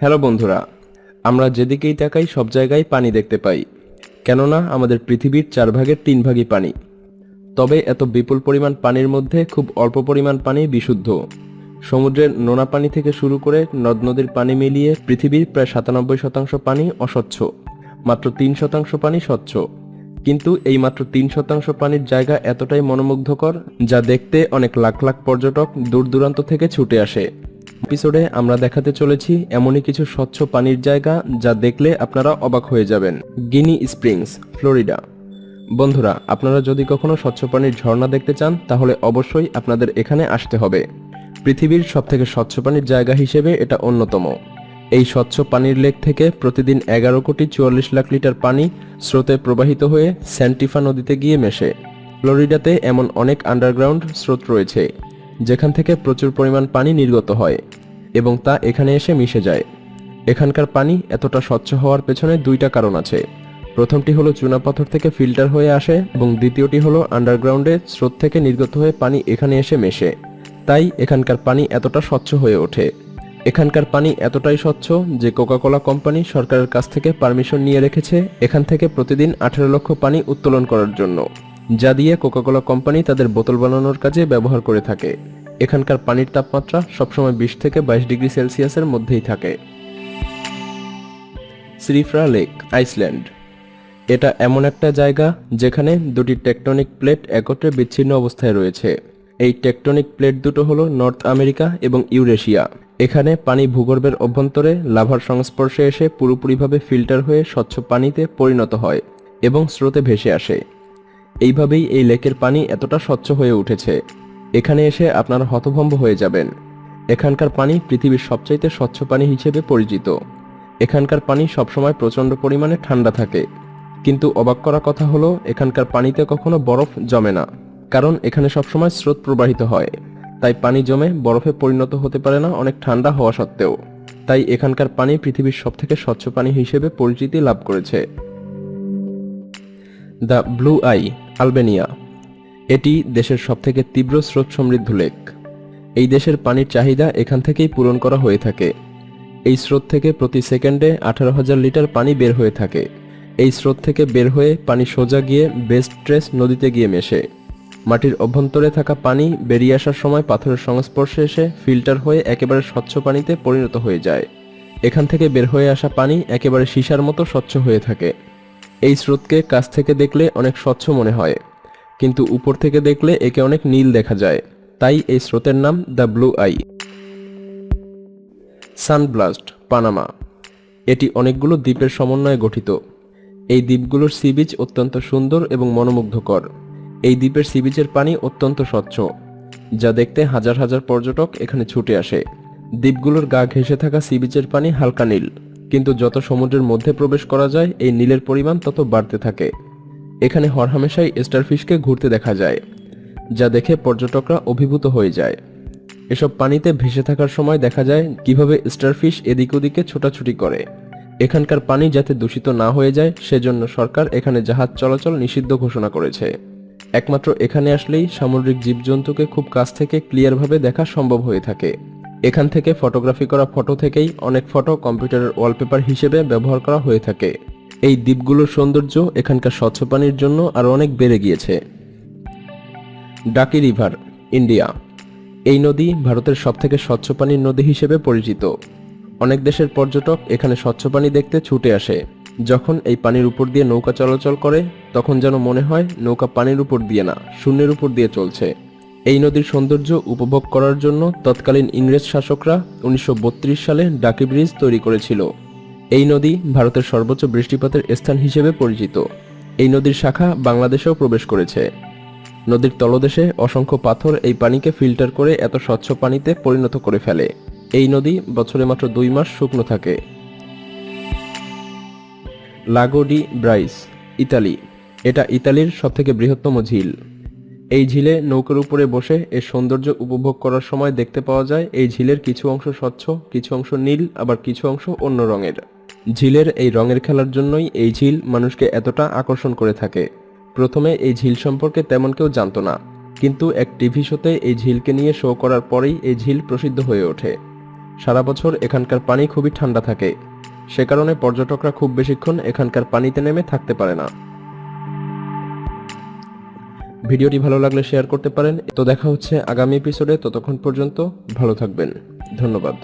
Hello বন্ধুরা, আমরা যেদিকেই তাকাই সব জায়গায় পানি দেখতে পাই, কেননা আমাদের পৃথিবীর চার ভাগের তিন ভাগই পানি। তবে এত বিপুল পরিমাণ পানির মধ্যে খুব অল্প পরিমাণ পানি বিশুদ্ধ। সমুদ্রের নোনা পানি থেকে শুরু করে নদ নদীর পানি মিলিয়ে পৃথিবীর প্রায় সাতানব্বই শতাংশ পানি অস্বচ্ছ, মাত্র তিন শতাংশ পানি স্বচ্ছ। কিন্তু এই মাত্র তিন শতাংশ পানির জায়গা এতটাই মনোমুগ্ধকর, যা দেখতে অনেক লাখ লাখ পর্যটক দূর দূরান্ত থেকে ছুটে আসে। এপিসোডে আমরা দেখাতে চলেছি এমনই কিছু স্বচ্ছ পানির জায়গা যা দেখলে আপনারা অবাক হয়ে যাবেন। Ginnie Springs, Florida. বন্ধুরা, আপনারা যদি কখনো স্বচ্ছ পানির ঝর্ণা দেখতে চান, তাহলে অবশ্যই আপনাদের এখানে আসতে হবে। পৃথিবীর সবথেকে স্বচ্ছ পানির জায়গা হিসেবে এটা অন্যতম। এই স্বচ্ছ পানির লেক থেকে প্রতিদিন এগারো কোটি চুয়াল্লিশ লাখ লিটার পানি স্রোতে প্রবাহিত হয়ে স্যান্টিফা নদীতে গিয়ে মেশে। ফ্লোরিডাতে এমন অনেক আন্ডারগ্রাউন্ড স্রোত রয়েছে। যেখান থেকে প্রচুর পরিমাণ পানি নির্গত হয় এবং তা এখানে এসে মিশে যায়। এখানকার পানি এতটা স্বচ্ছ হওয়ার পেছনে দুইটা কারণ আছে। প্রথমটি হলো চুনাপাথর থেকে ফিল্টার হয়ে আসে এবং দ্বিতীয়টি হলো আন্ডারগ্রাউন্ডে স্রোত থেকে নির্গত হয়ে পানি এখানে এসে মেশে। তাই এখানকার পানি এতটা স্বচ্ছ হয়ে ওঠে। এখানকার পানি এতটাই স্বচ্ছ যে কোকাকোলা কোম্পানি সরকারের কাছ থেকে পারমিশন নিয়ে রেখেছে এখান থেকে প্রতিদিন আঠেরো লক্ষ পানি উত্তোলন করার জন্য। যা দিয়ে কোকাকোলা কোম্পানি তাদের বোতল বানানোর কাজে ব্যবহার করে থাকে। এখানকার পানির তাপমাত্রা সবসময় বিশ থেকে বাইশ ডিগ্রি সেলসিয়াসের মধ্যেই থাকে। শ্রীফ্রা লেক আইসল্যান্ড এটা এমন একটা জায়গা যেখানে দুটি টেকটনিক প্লেট একত্রে বিচ্ছিন্ন অবস্থায় রয়েছে। এই টেকটনিক প্লেট দুটো হলো নর্থ আমেরিকা এবং ইউরেশিয়া এখানে পানি ভূগর্ভের অভ্যন্তরে লাভার সংস্পর্শে এসে পুরোপুরিভাবে ফিল্টার হয়ে স্বচ্ছ পানিতে পরিণত হয় এবং স্রোতে ভেসে আসে। এইভাবেই এই লেকের পানি এতটা স্বচ্ছ হয়ে উঠেছে। এখানে এসে আপনারা হতভম্ব হয়ে যাবেন। এখানকার পানি পৃথিবীর সবচাইতে স্বচ্ছ পানি হিসেবে পরিচিত। এখানকার পানি সবসময় প্রচণ্ড পরিমাণে ঠান্ডা থাকে। কিন্তু অবাক করা কথা হলো, এখানকার পানিতে কখনো বরফ জমে না। কারণ এখানে সবসময় স্রোত প্রবাহিত হয়। তাই পানি জমে বরফে পরিণত হতে পারে না অনেক ঠান্ডা হওয়া সত্ত্বেও। তাই এখানকার পানি পৃথিবীর সবথেকে স্বচ্ছ পানি হিসেবে পরিচিতি লাভ করেছে। The Blue Eye Albania. এটি দেশের সবথেকে তীব্র স্রোত সমৃদ্ধ লেক। এই দেশের পানির চাহিদা এখান থেকেই পূরণ করা হয়ে থাকে। এই স্রোত থেকে প্রতি সেকেন্ডে আঠারো হাজার লিটার পানি বের হয়ে থাকে। এই স্রোত থেকে বের হয়ে পানি সোজা গিয়ে বেস্ট ট্রেস নদীতে গিয়ে মেশে। মাটির অভ্যন্তরে থাকা পানি বেরিয়ে আসার সময় পাথরের সংস্পর্শে এসে ফিল্টার হয়ে একেবারে স্বচ্ছ পানিতে পরিণত হয়ে যায়। এখান থেকে বের হয়ে আসা পানি একেবারে সীসার মতো স্বচ্ছ হয়ে থাকে। এই স্রোতকে কাছ থেকে দেখলে অনেক স্বচ্ছ মনে হয়। কিন্তু উপর থেকে দেখলে একে অনেক নীল দেখা যায়। তাই এই স্রোতের নাম the Blue Eye San Blas, Panama. এটি অনেকগুলো দ্বীপের সমন্বয়ে গঠিত। এই দ্বীপগুলোর সি বিচ অত্যন্ত সুন্দর এবং মনোমুগ্ধকর। এই দ্বীপের সি বিচের পানি অত্যন্ত স্বচ্ছ, যা দেখতে হাজার হাজার পর্যটক এখানে ছুটে আসে। দ্বীপগুলোর গা ঘেঁষে থাকা সি বিচের পানি হালকা নীল। কিন্তু যত সমুদ্রের মধ্যে প্রবেশ করা যায়, এই নীলের পরিমাণ তত বাড়তে থাকে। এখানে হরহামেশাই স্টারফিশকে ঘুরতে দেখা যায়, যা দেখে পর্যটকরা অভিভূত হয়ে যায়। এসব পানিতে ভেসে থাকার সময় দেখা যায় কীভাবে স্টারফিশ এদিক ওদিকে ছোটাছুটি করে। এখানকার পানি যাতে দূষিত না হয়ে যায়, সেজন্য সরকার এখানে জাহাজ চলাচল নিষিদ্ধ ঘোষণা করেছে। একমাত্র এখানে আসলেই সামুদ্রিক জীবজন্তুকে খুব কাছ থেকে ক্লিয়ারভাবে দেখা সম্ভব হয়ে থাকে। এখান থেকে ফটোগ্রাফি করা ফটো থেকেই অনেক ফটো কম্পিউটারের ওয়ালপেপার হিসেবে ব্যবহার করা হয়ে থাকে। এই দ্বীপগুলোর সৌন্দর্য এখানকার স্বচ্ছ পানির জন্য আরও অনেক বেড়ে গিয়েছে। ডাকি রিভার, ইন্ডিয়া। এই নদী ভারতের সবথেকে স্বচ্ছ পানির নদী হিসেবে পরিচিত। অনেক দেশের পর্যটক এখানে স্বচ্ছ পানি দেখতে ছুটে আসে। যখন এই পানির উপর দিয়ে নৌকা চলাচল করে, তখন যেন মনে হয় নৌকা পানির উপর দিয়ে না, শূন্যের উপর দিয়ে চলছে। এই নদীর সৌন্দর্য উপভোগ করার জন্য তৎকালীন ইংরেজ শাসকরা উনিশশো বত্রিশ সালে ডাকি ব্রিজ তৈরি করেছিল। এই নদী ভারতের সর্বোচ্চ বৃষ্টিপাতের স্থান হিসেবে পরিচিত। এই নদীর শাখা বাংলাদেশেও প্রবেশ করেছে। নদীর তলদেশে অসংখ্য পাথর এই পানিকে ফিল্টার করে এত স্বচ্ছ পানিতে পরিণত করে ফেলে। এই নদী বছরে মাত্র দুই মাস শুকনো থাকে। লাগো ডি ব্রাইস, ইতালি। এটা ইতালির সবথেকে বৃহত্তম ঝিল। এই ঝিলে নৌকার উপরে বসে এর সৌন্দর্য উপভোগ করার সময় দেখতে পাওয়া যায়, এই ঝিলের কিছু অংশ স্বচ্ছ, কিছু অংশ নীল, আবার কিছু অংশ অন্য রঙের। ঝিলের এই রঙের খেলার জন্যই এই ঝিল মানুষকে এতটা আকর্ষণ করে থাকে। প্রথমে এই ঝিল সম্পর্কে তেমন কেউ জানত না, কিন্তু এক টিভি শোতে এই ঝিলকে নিয়ে শো করার পরেই এই ঝিল প্রসিদ্ধ হয়ে ওঠে। সারা বছর এখানকার পানি খুবই ঠান্ডা থাকে। সে কারণে পর্যটকরা খুব বেশিক্ষণ এখানকার পানিতে নেমে থাকতে পারে না। ভিডিওটি ভালো লাগলে শেয়ার করতে পারেন। তো দেখা হচ্ছে আগামী এপিসোডে ততক্ষণ পর্যন্ত ভালো থাকবেন। ধন্যবাদ।